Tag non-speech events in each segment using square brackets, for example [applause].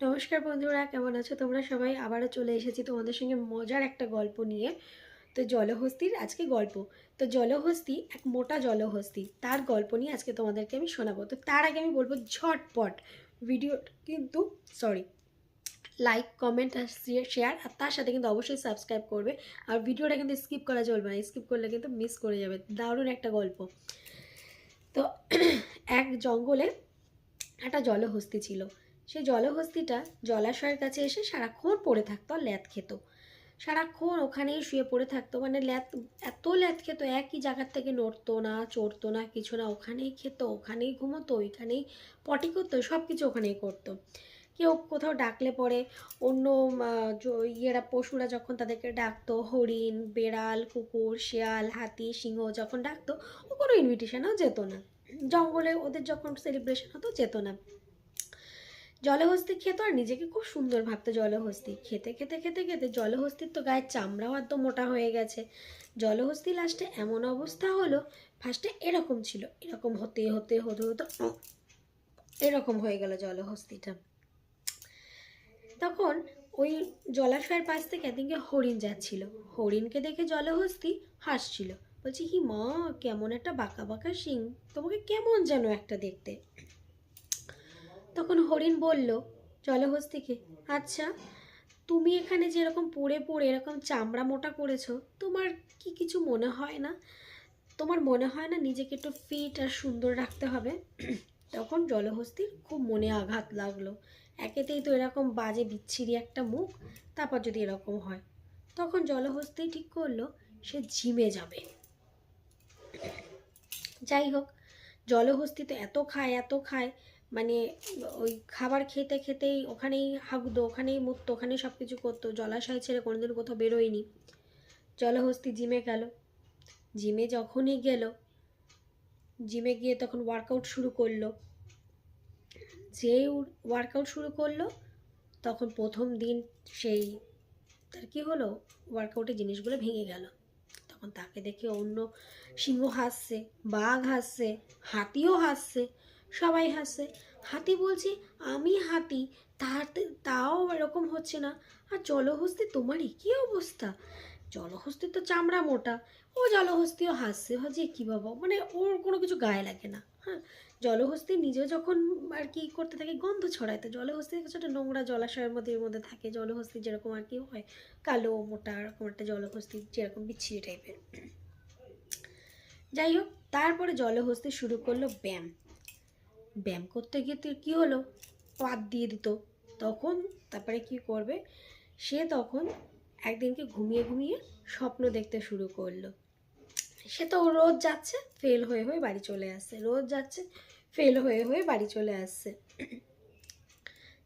নমস্কার বন্ধুরা, কেমন আছো তোমরা? সবাই আবারও চলে এসেছি তোমাদের সঙ্গে মজার একটা গল্প নিয়ে। তো জলহস্তির আজকে গল্প। তো জলহস্তি এক মোটা জলহস্তি, তার গল্প নিয়ে আজকে তোমাদেরকে আমি শোনাবো। তো তার আগে আমি বলব ঝটপট ভিডিও কিন্তু সরি লাইক কমেন্ট আর শেয়ার আর তার সাথে কিন্তু অবশ্যই সাবস্ক্রাইব করবে। আর ভিডিওটা কিন্তু স্কিপ করা চলবে না স্কিপ করলে কিন্তু মিস করে যাবে। দারুণ একটা গল্প। তো [clears throat] এক জঙ্গলে একটা জলহস্তি ছিল। সেই জলহস্তিটা জলাশয়ের কাছে এসে সারাক্ষণ পড়ে থাকতো আর ল্যাদ খেত। সারাক্ষণ ওখানেই শুয়ে পড়ে থাকতো। মানে ল্যাদ, এত ল্যাদ খেত, একই জায়গার থেকে নড়তো না, চড়তো না, কিছু না। ওখানেই খেত, ওখানেই ঘুমোতো, ওইখানেই পটি করতো সব কিছু ওখানেই করতো। কেউ কোথাও ডাকলে পরে অন্য ইয়েরা, পশুরা যখন তাদেরকে ডাকতো, হরিণ, বেড়াল, কুকুর, শেয়াল, হাতি, সিংহ যখন ডাকতো ও কোনো ইনভিটেশনও যেত না। জঙ্গলে ওদের যখন সেলিব্রেশন হতো, যেত না। জলহস্তি খেত আর নিজেকে খুব সুন্দর ভাবতো জলহস্তি। খেতে খেতে খেতে খেতে জলহস্তির তো গায়ের চামড়াও এত মোটা হয়ে গেছে। জলহস্তি লাস্টে এমন অবস্থা হলো ফার্স্টে এরকম ছিল, এরকম হতে হতে হতে হতে, এরকম হয়ে গেল জলহস্তিটা। তখন ওই জলাশয়ের পাশ থেকে একদিনকে হরিণ যাচ্ছিল। হরিণকে দেখে জলহস্তি হাসছিল। বলছি, কি মা, কেমন একটা বাঁকা বাঁকা শিং, তোমাকে কেমন যেন একটা দেখতে? তখন হরিণ বলল জলহস্তিকে আচ্ছা তুমি এখানে যেরকম পড়ে পড়ে এরকম চামড়া মোটা করেছ, তোমার কি কিছু মনে হয় না? তোমার মনে হয় না নিজেকে একটু ফিট আর সুন্দর রাখতে হবে? [clears throat] তখন জলহস্তির খুব মনে আঘাত লাগল। একেতেই তো এরকম বাজে বিচ্ছিরি একটা মুখ, তারপর যদি এরকম হয়। তখন জলহস্তি ঠিক করল, সে জিমে যাবে। যাই হোক, জলহস্তি তো এত খায় এত খায় মানে ওই খাবার খেতে খেতেই ওখানেই হাগুতো ওখানেই মুততো ওখানেই সব কিছু করতো। জলাশয় ছেড়ে কোনোদিন কোথাও বেরোয়নি। জলহস্তি জিমে গেল। জিমে যখনই গেল, জিমে গিয়ে তখন ওয়ার্কআউট শুরু করল। যেই ওয়ার্কআউট শুরু করল, তখন প্রথম দিন সেই তার কি হলো? ওয়ার্কআউটের জিনিসগুলো ভেঙে গেল। তখন তাকে দেখে অন্য সিংহ হাসছে, বাঘ হাসছে, হাতিও হাসছে। সবাই হাসছে হাতি বলছে, আমি হাতি, তার তাও এরকম হচ্ছে না। আর জলহস্তি তোমারই কী অবস্থা। জলহস্তি তো চামড়া মোটা। ও জলহস্তিও হাসছে। যে কী বাবা? মানে ওর কোনো কিছু গায়ে লাগে না। হ্যাঁ জলহস্তি নিজেও যখন আর কি করতে থাকে, গন্ধ ছড়ায়। তো জলহস্তি একটা নোংরা জলাশয়ের মধ্যে, এর মধ্যে থাকে। জলহস্তি যেরকম আর কি হয়, কালো, মোটা, এরকম একটা জলহস্তি, যেরকম বিচ্ছিরি টাইপের যাই হোক, তারপরে জলহস্তি শুরু করল ব্যায়াম। ব্যায়াম করতে গিয়ে কী হলো? পাত দিয়ে দিত। তখন তারপরে কি করবে? সে তখন একদিনকে ঘুমিয়ে ঘুমিয়ে স্বপ্ন দেখতে শুরু করল। সে তো রোজ যাচ্ছে ফেল হয়ে হয়ে বাড়ি চলে আসছে। রোজ যাচ্ছে ফেল হয়ে হয়ে বাড়ি চলে আসছে।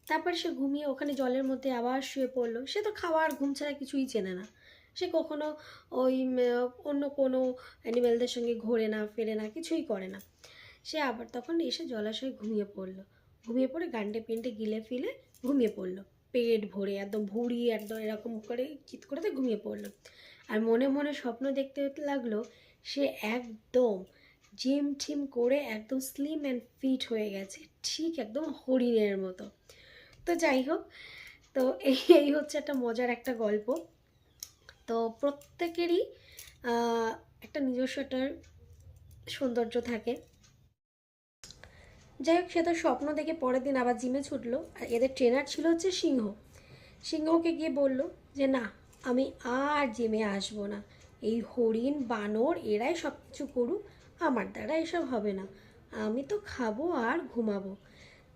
তারপর সে ঘুমিয়ে ওখানে জলের মধ্যে আবার শুয়ে পড়ল। সে তো খাওয়ার ঘুম ছাড়া কিছুই চেনে না। সে কখনো ওই অন্য কোনো অ্যানিমেলদের সঙ্গে ঘোরে না, ফেরে না, কিছুই করে না। সে আবার তখন এসে জলাশয়ে ঘুমিয়ে পড়ল। ঘুমিয়ে পড়ে গান্ডে পেন্টে গিলে ফিলে ঘুমিয়ে পড়ল। পেট ভরে একদম ভুঁড়ি, একদম এরকম করে চিৎ করে ঘুমিয়ে পড়ল। আর মনে মনে স্বপ্ন দেখতে লাগল, সে একদম জিম টিম করে একদম স্লিম অ্যান্ড ফিট হয়ে গেছে, ঠিক একদম হরিণের মতো। তো যাই হোক, তো এই এই হচ্ছে একটা মজার একটা গল্প। তো প্রত্যেকেরই একটা নিজস্ব একটা সৌন্দর্য থাকে। যাই হোক, সে তো স্বপ্ন দেখে পরের দিন আবার জিমে ছুটলো। আর এদের ট্রেনার ছিল হচ্ছে সিংহ। সিংহকে গিয়ে বলল যে, না, আমি আর জিমে আসব না। এই হরিণ, বানর, এরাই সব কিছু করুক, আমার দ্বারা এসব হবে না। আমি তো খাব আর ঘুমাবো।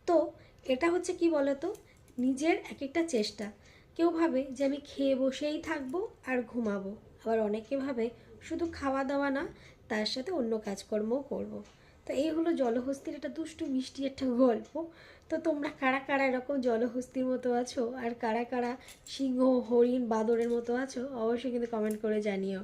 তো এটা হচ্ছে কি বলতো? নিজের এক একটা চেষ্টা। কেউ ভাবে যে, আমি খেয়ে বসেই থাকব আর ঘুমাবো। আবার অনেকে ভাবে শুধু খাওয়া দাওয়া না, তার সাথে অন্য কাজকর্মও করব। তো এই হলো জলহস্তির একটা দুষ্টু মিষ্টি একটা গল্প। তো তোমরা কারা কারা এরকম জলহস্তির মতো আছো? আর কারা কারা সিংহ, হরিণ, বাদরের মতো আছো? অবশ্যই কিন্তু কমেন্ট করে জানিও।